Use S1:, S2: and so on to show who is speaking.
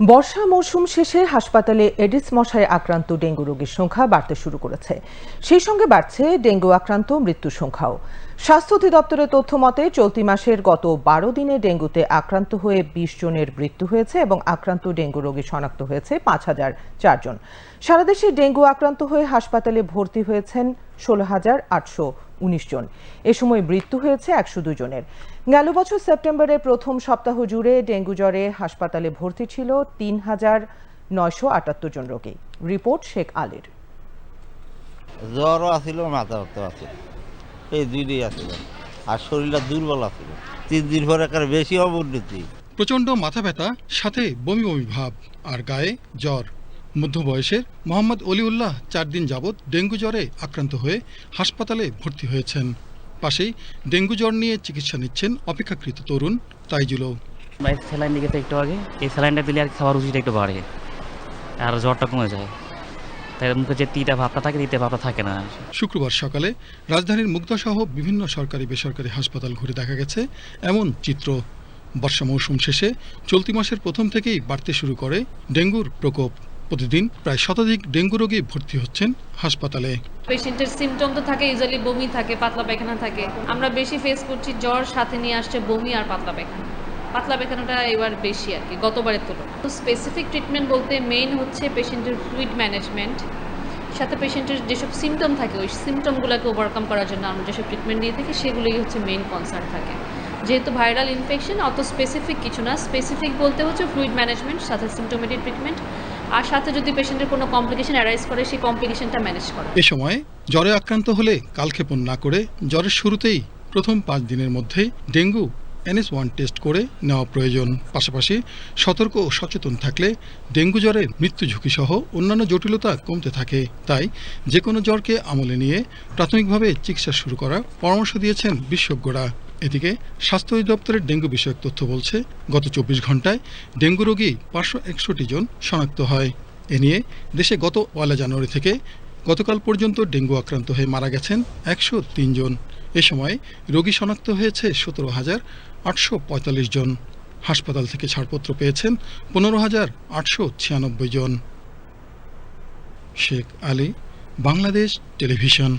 S1: বর্ষা মৌসুম শেষে হাসপাতালে এডিস মশায় আক্রান্ত ডেঙ্গু রোগীর সংখ্যা বাড়তে শুরু করেছে। সেই সঙ্গে বাড়ছে ডেঙ্গু আক্রান্ত মৃত্যুর সংখ্যাও। স্বাস্থ্য অধিদপ্তরের তথ্য মতে, চলতি মাসের গত বারো দিনে ডেঙ্গুতে আক্রান্ত হয়ে বিশ জনের মৃত্যু হয়েছে এবং আক্রান্ত ডেঙ্গু রোগী শনাক্ত হয়েছে পাঁচ হাজার চারজন। সারা দেশে ডেঙ্গু আক্রান্ত হয়ে হাসপাতালে ভর্তি হয়েছেন ষোলো হাজার আটশো উনিশ জন। এ সময় মৃত্যু হয়েছে একশো দুই জনের। গেল বছর সেপ্টেম্বরের প্রথম সপ্তাহ জুড়ে ডেঙ্গু জ্বরে হাসপাতালে ভর্তি ছিল তিন হাজার নয়শো আটাত্তর জন রোগী। রিপোর্ট শেখ আলীর।
S2: জ্বরও আছিল মাথা ব্যথা আছিল। এই দুইটাই আছিল। আর শরীরটা দুর্বল আছিল। তিন দিন পরে একেবারে বেশি অবনতি।
S3: প্রচণ্ড মাথা ব্যথা সাথে বমি বমি ভাব আর গায়ে জ্বর। মধ্য বয়সের মোহাম্মদ অলিউল্লাহ চার দিন যাবৎ ডেঙ্গু জ্বরে আক্রান্ত হয়ে হাসপাতালে ভর্তি হয়েছেন। পাশেই ডেঙ্গু জ্বর নিয়ে চিকিৎসা নিচ্ছেন অপেক্ষাকৃত তরুণ তাইজুলও।
S4: স্যালাইন দিকে একটু আগে এই স্যালাইনটা দিলে আর খাবার রুচিটা একটু বাড়ে আর জ্বরটা কমে যায়। তাই মুখে যে তিতা ভাবটা থাকে তিতা ভাবটা থাকে না।
S3: শুক্রবার সকালে রাজধানীর মুগ্ধাসহ বিভিন্ন সরকারি বেসরকারি হাসপাতাল ঘুরে দেখা গেছে এমন চিত্র। বর্ষা মৌসুম শেষে চলতি মাসের প্রথম থেকেই বাড়তে শুরু করে ডেঙ্গুর প্রকোপ। প্রতিদিন প্রায় শতাধিক ডেঙ্গু রোগী ভর্তি হচ্ছেন হাসপাতালে।
S5: পেশেন্টের সিমটম তো থাকে ইউজুয়ালি বমি থাকে, পাতলা পায়খানা থাকে। আমরা বেশি ফেস করছি জ্বর, সাথে নিয়ে আসছে বমি আর পাতলা পায়খানা। পাতলা পায়খানাটা এবার বেশি আর কি, গতবারের তুলনায়। তো স্পেসিফিক ট্রিটমেন্ট বলতে মেইন হচ্ছে পেশেন্টের ফ্লুইড ম্যানেজমেন্ট সাথে পেশেন্টের যেসব সিমটম থাকে, ওই সিমটমগুলোকে ওভারকাম করার জন্য আমরা যেসব ট্রিটমেন্ট দিয়ে থাকি, সেগুলোই হচ্ছে মেইন কনসার্ন থাকে। যেহেতু ভাইরাল ইনফেকশন অত স্পেসিফিক কিছু না স্পেসিফিক বলতে হচ্ছে ফ্লুইড ম্যানেজমেন্ট সাথে সিমটোমেটিক ট্রিটমেন্ট আর সাথে যদি পেশেন্টের কোনো কমপ্লিকেশন অ্যারাইজ করে, সেই কমপ্লিকেশনটা ম্যানেজ করা।
S3: এ সময় জ্বরে আক্রান্ত হলে কালক্ষেপণ না করে জ্বরের শুরুতেই প্রথম পাঁচ দিনের মধ্যেই ডেঙ্গু এনএস ওয়ান টেস্ট করে নেওয়া প্রয়োজন। পাশাপাশি সতর্ক ও সচেতন থাকলে ডেঙ্গু জ্বরের মৃত্যু ঝুঁকি সহ অন্যান্য জটিলতা কমতে থাকে। তাই যে কোনো জ্বরকে আমলে নিয়ে প্রাথমিকভাবে চিকিৎসা শুরু করার পরামর্শ দিয়েছেন বিশেষজ্ঞরা। এদিকে স্বাস্থ্য অধিদপ্তরের ডেঙ্গু বিষয়ক তথ্য বলছে, গত চব্বিশ ঘন্টায় ডেঙ্গু রোগী পাঁচশো একষট্টি জন শনাক্ত হয়। এ নিয়ে দেশে গত পয়লা জানুয়ারি থেকে গতকাল পর্যন্ত ডেঙ্গু আক্রান্ত হয়ে মারা গেছেন একশো জন। এ সময় রোগী শনাক্ত হয়েছে সতেরো হাজার আটশো জন। হাসপাতাল থেকে ছাড়পত্র পেয়েছেন পনেরো হাজার আটশো ছিয়ানব্বই জন। শেখ আলী, বাংলাদেশ টেলিভিশন।